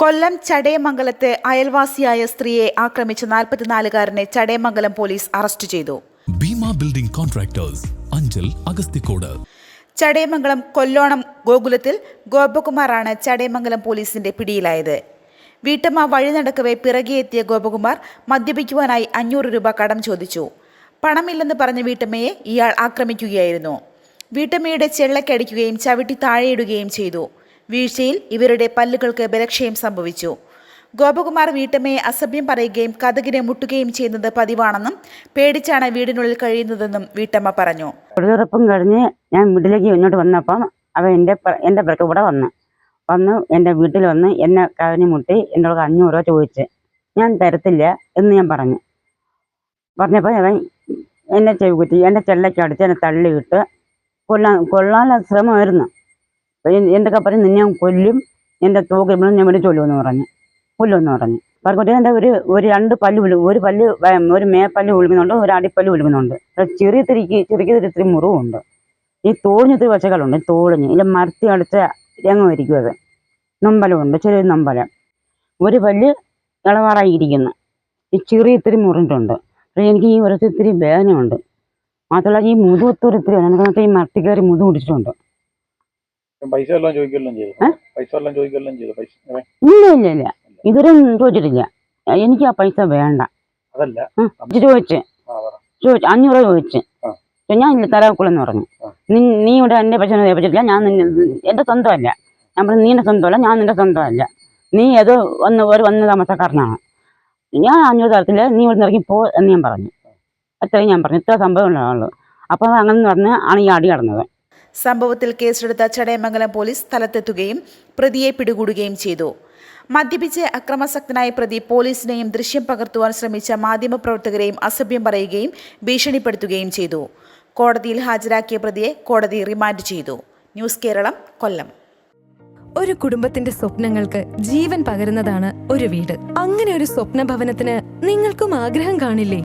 കൊല്ലം ചടയമംഗലത്ത് അയൽവാസിയായ സ്ത്രീയെ ആക്രമിച്ച നാൽപ്പത്തിനാലുകാരനെ ചടയമംഗലം പോലീസ് അറസ്റ്റ് ചെയ്തു. ഭീമ ബിൽഡിംഗ് കോൺട്രാക്ടേഴ്സ് അഞ്ചൽ അഗസ്തിക്കോട് ചടയമംഗലം കൊല്ലോണം ഗോകുലത്തിൽ ഗോപകുമാറാണ് ചടയമംഗലം പോലീസിന്റെ പിടിയിലായത്. വീട്ടമ്മ വഴി നടക്കവേ പിറകെയെത്തിയ ഗോപകുമാർ മദ്യപിക്കുവാനായി അഞ്ഞൂറ് രൂപ കടം ചോദിച്ചു. പണമില്ലെന്ന് പറഞ്ഞ വീട്ടമ്മയെ ഇയാൾ ആക്രമിക്കുകയായിരുന്നു. വീട്ടമ്മയുടെ ചെള്ളക്കടിക്കുകയും ചവിട്ടി താഴെയിടുകയും ചെയ്തു. വീഴ്ചയിൽ ഇവരുടെ പല്ലുകൾക്ക് ബലക്ഷയം സംഭവിച്ചു. ഗോപകുമാർ വീട്ടമ്മയെ അസഭ്യം പറയുകയും കഥകിനെ മുട്ടുകയും ചെയ്യുന്നത് പതിവാണെന്നും പേടിച്ചാണ് വീടിനുള്ളിൽ കഴിയുന്നതെന്നും വീട്ടമ്മ പറഞ്ഞു. തൊഴിലുറപ്പും കഴിഞ്ഞ് ഞാൻ വീട്ടിലേക്ക് ഇങ്ങോട്ട് വന്നപ്പം അവ എന്റെ എന്റെ പിറക്ക് കൂടെ വന്ന്. വന്ന് എന്റെ വീട്ടിൽ വന്ന് എന്നെ കവനി മുട്ടി എന്നോട് അഞ്ഞൂറ് രൂപ ചോദിച്ച്. ഞാൻ തരത്തില്ല എന്ന് ഞാൻ പറഞ്ഞു. പറഞ്ഞപ്പോൾ അവൻ എന്നെ ചെവി കുത്തി എന്റെ ചെല്ലയ്ക്ക് അടിച്ച് എന്നെ തള്ളിയിട്ട് കൊല്ലാൻ കൊള്ളാനുള്ള ശ്രമമായിരുന്നു. എന്തൊക്കെ പറഞ്ഞ്? നിന്നെ ഞാൻ കൊല്ലും. എന്റെ തോക്ക് ഇവിടെ ഞാൻ വേണ്ടി ചൊല്ലുമെന്ന് പറഞ്ഞു. കൊല്ലുമെന്ന് പറഞ്ഞു. പറക്കുട്ടി എന്റെ ഒരു ഒരു രണ്ട് പല്ല് വിളി ഒരു പല്ല് ഒരു മേപ്പല്ല് വിളിക്കുന്നുണ്ട് ഒരു അടിപ്പല്ല് വിളിക്കുന്നുണ്ട്. ചെറിയ തിരിക്ക് ചെറിയ ഇത്തിരി മുറിവുണ്ട്. ഈ തോളിഞ്ഞിത്തിരി വശകളുണ്ട് തോളിഞ്ഞ് ഇല്ല മരത്തി അടിച്ച രംഗം ഇരിക്കും അത് നമ്പലമുണ്ട്. ചെറിയ നമ്പലം. ഒരു പല്ല് ഇളവാറായി ഇരിക്കുന്നു ഈ ചെറിയ ഇത്തിരി മുറിഞ്ഞിട്ടുണ്ട്. എനിക്ക് ഈ ഒരു ഇത്തിരി വേദനയുണ്ട്. മാത്രമല്ല ഈ മുതുകത്തൊരു ഇത്തിരി എനിക്ക് ഈ മരത്തി കയറി മുതു പിടിച്ചിട്ടുണ്ട്. പൈസ എല്ലാം ചോദിക്കെല്ലാം ചെയ്തു. ഏ? പൈസ എല്ലാം ചോദിക്കെല്ലാം ചെയ്തു. പൈസ ഇല്ല ഇല്ല ഇല്ല. ഇതുവരെ ചോദിച്ചിട്ടില്ല. എനിക്ക് ആ പൈസ വേണ്ട. അതല്ല. ചോദിച്ച്. അഞ്ഞൂറ് ചോദിച്ചു. ഞാൻ ഇല്ല തരാക്കുള്ളെന്ന് പറഞ്ഞു. നീ ഇവിടെ എന്റെ പൈസ ഏൽപ്പിച്ചിട്ടില്ല ഞാൻ എന്റെ സ്വന്തമല്ല. ഞാൻ പറഞ്ഞു നീ എന്റെ സ്വന്തമല്ല ഞാൻ നിന്റെ സ്വന്തമല്ല. നീ ഏതോ വന്ന് ഒരു വന്ന് താമസക്കാരനാണ്. ഞാൻ അഞ്ഞൂറ് തരത്തില്ല നീ ഇവിടെ ഇറങ്ങി പോ എന്ന് ഞാൻ പറഞ്ഞു. അത്രയും ഞാൻ പറഞ്ഞു. ഇത്ര സംഭവം ഉണ്ടാവുള്ളൂ അപ്പോൾ അങ്ങനെ പറഞ്ഞ് ആണ് ഈ അടി കടന്നത്. സംഭവത്തിൽ കേസെടുത്ത ചടയമംഗലം പോലീസ് സ്ഥലത്തെത്തുകയും പ്രതിയെ പിടികൂടുകയും ചെയ്തു. മദ്യപിച്ച് അക്രമസക്തനായ പ്രതി പോലീസിനെയും ദൃശ്യം പകർത്തുവാൻ ശ്രമിച്ച മാധ്യമപ്രവർത്തകരെയും അസഭ്യം പറയുകയും ഭീഷണിപ്പെടുത്തുകയും ചെയ്തു. കോടതിയിൽ ഹാജരാക്കിയ പ്രതിയെ കോടതി റിമാൻഡ് ചെയ്തു. ന്യൂസ് കേരളം കൊല്ലം. ഒരു കുടുംബത്തിന്റെ സ്വപ്നങ്ങൾക്ക് ജീവൻ പകരുന്നതാണ് ഒരു വീട്. അങ്ങനെ ഒരു സ്വപ്ന ഭവനത്തിന് നിങ്ങൾക്കും ആഗ്രഹം കാണില്ലേ?